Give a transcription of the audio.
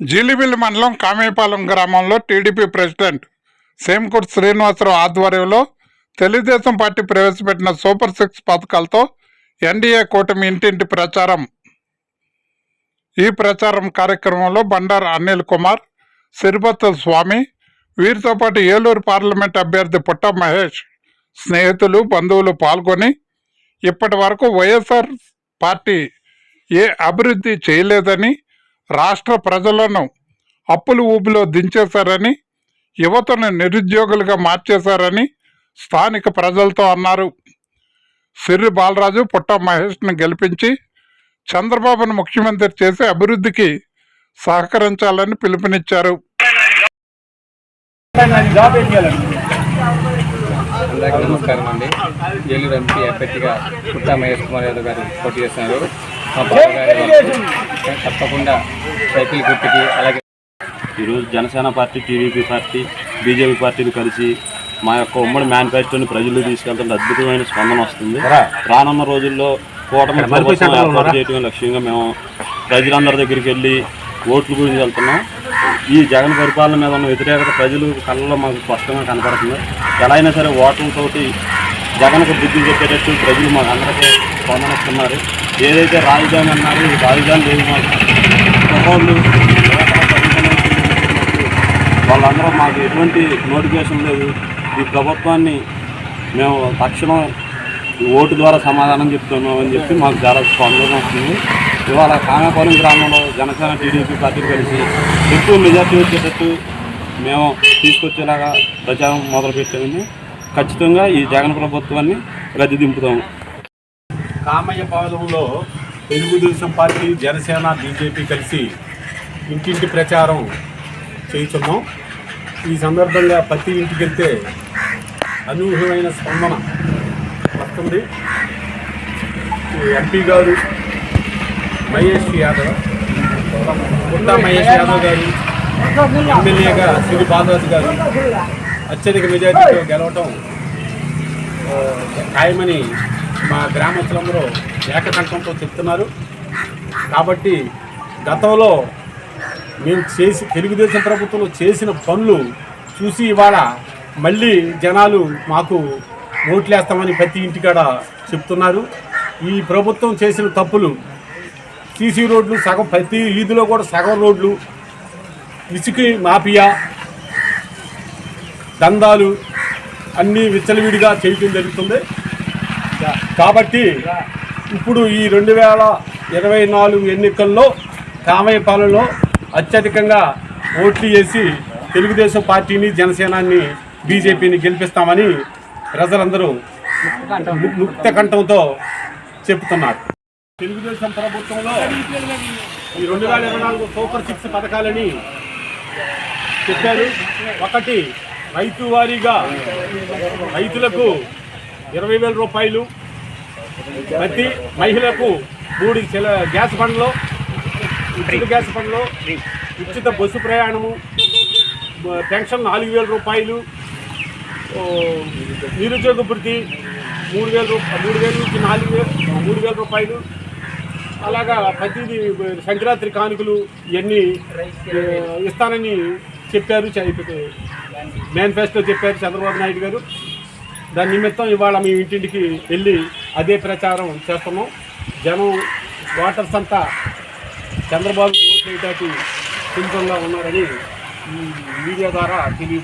జీలిబిల్లి మండలం కామేపాలెం గ్రామంలో TDP president Semakur Srinivasarao ఆధ్వర్యంలో తెలుగుదేశం పార్టీ ప్రవేశపెట్టిన సూపర్ సిక్స్ పథకాలతో ఎన్డీఏ కూటమి ఇంటింటి ప్రచారం. ఈ ప్రచారం కార్యక్రమంలో బండార్ అనిల్ కుమార్ సిరిబత్తుల స్వామి వీరితో పాటు ఏలూరు పార్లమెంట్ అభ్యర్థి పుట్ట మహేష్ స్నేహితులు బంధువులు పాల్గొని ఇప్పటి వరకు వైఎస్ఆర్ పార్టీ ఏ అభివృద్ధి చేయలేదని రాష్ట్ర ప్రజలను అప్పులు ఊబిలో దించేశారని యువతను నిరుద్యోగులుగా మార్చేశారని స్థానిక ప్రజలతో అన్నారు. సిర్రి బాలరాజు పుట్ట మహేష్ను గెలిపించి చంద్రబాబును ముఖ్యమంత్రి చేసి అభివృద్ధికి సహకరించాలని పిలుపునిచ్చారు. అందరికీ నమస్కారం అండి. ఏలూరు ఎంపీ అభ్యర్థిగా పుట్టా మహేష్ కుమార్ యాదవ్ గారు పోటీ చేస్తున్నారు. మా బావగారి వాళ్ళు తప్పకుండా సైకిల్ గుర్తుకి అలాగే ఈరోజు Janasena party TDP party BJP పార్టీని కలిసి మా యొక్క ఉమ్మడి మేనిఫెస్టోని ప్రజలు తీసుకెళ్తుంటే అద్భుతమైన స్పందన వస్తుంది. రానున్న రోజుల్లో కూటమి ప్రభుత్వం ఏర్పాటు చేయడం లక్ష్యంగా మేము ప్రజలందరి దగ్గరికి వెళ్ళి ఓట్ల గురించి వెళ్తున్నాం. ఈ జగన్ పరిపాలన మీద ఉన్న వ్యతిరేకత ప్రజలు కళ్ళలో మాకు స్పష్టంగా కనపడుతుంది. ఎలా అయినా సరే ఓట్లతోటి జగన్కు బుద్ధి చెప్పేటట్టు ప్రజలు మా అందరికీ స్పందనిస్తున్నారు. ఏదైతే రాజధాని అన్నారు ఈ రాజధాని లేదు మాకు. కుర్రోళ్ళు వాళ్ళందరూ మాకు ఎటువంటి నోటిఫికేషన్ లేదు. ఈ ప్రభుత్వాన్ని మేము తక్షణం ఓటు ద్వారా సమాధానం చెప్తున్నాం అని చెప్పి మాకు చాలా స్పందన వస్తుంది. ఇవాళ కామేపాలెం గ్రామంలో జనసేన టీడీపీ పార్టీ కలిసి ఎక్కువ మెజార్టీ వచ్చేటట్టు మేము తీసుకొచ్చేలాగా ప్రచారం మొదలుపెట్టామని ఖచ్చితంగా ఈ జగన్ ప్రభుత్వాన్ని గద్దె దింపుతాము కామయ్య పాలెంలో తెలుగుదేశం పార్టీ జనసేన బీజేపీ కలిసి ఇంటింటి ప్రచారం చేయించున్నాం ఈ సందర్భంగా ప్రతి ఇంటికి వెళ్తే అనూహ్యమైన స్పందన వస్తుంది. ఎంపీ గారు మహేష్ యాదవ్ కొత్త మహేష్ యాదవ్ గారు ఎమ్మెల్యేగా శ్రీ బాలరాజు గారు అత్యధిక మెజార్టీతో గెలవటం ఖాయమని మా గ్రామస్తులందరూ ఏకకంఠంతో చెప్తున్నారు. కాబట్టి గతంలో మేము చేసి తెలుగుదేశం ప్రభుత్వంలో చేసిన పనులు చూసి ఇవాళ మళ్ళీ జనాలు మాకు ఓట్లేస్తామని ప్రతి ఇంటికాడ చెప్తున్నారు. ఈ ప్రభుత్వం చేసిన తప్పులు సీసీ రోడ్లు సగం ప్రతి వీధిలో కూడా సగం రోడ్లు ఇసుక మాఫియా దందాలు అన్నీ విచ్చలవిడిగా చేయటం జరుగుతుంది. కాబట్టి ఇప్పుడు ఈ రెండు వేల ఇరవై నాలుగు ఎన్నికల్లో కామయపాలెంలో అత్యధికంగా ఓట్లు వేసి తెలుగుదేశం పార్టీని జనసేనాన్ని బీజేపీని గెలిపిస్తామని ప్రజలందరూ ముక్త కంఠంతో చెప్తున్నారు. తెలుగుదేశం ప్రభుత్వంలో ఈ రెండు వేల ఇరవై నాలుగు సూపర్ సిక్స్ పథకాలని చెప్పారు. ఒకటి రైతు వారీగా రైతులకు ఇరవై వేల రూపాయలు ప్రతి మహిళకు మూడు చిల గ్యాస్ బండ్లో ఉచిత గ్యాస్ బండ్లో ఉచిత బస్సు ప్రయాణము పెన్షన్ నాలుగు వేల రూపాయలు నిరుద్యోగ భృతి మూడు వేల రూపాయలు మూడు వేల నుంచి నాలుగు వేలు మూడు వేల రూపాయలు. అలాగా ప్రతిదీ సంక్రాంతి కానుకలు ఇవన్నీ ఇస్తానని చెప్పారు మేనిఫెస్టో చెప్పారు చంద్రబాబు నాయుడు గారు. దాని నిమిత్తం ఇవాళ మేము ఇంటింటికి వెళ్ళి అదే ప్రచారం చేస్తున్నాం. జనం ఓటర్స్ అంతా చంద్రబాబు ఓట్లు వేయడానికి సిద్ధంగా ఉన్నారని మీడియా ద్వారా తెలియపడుతుంది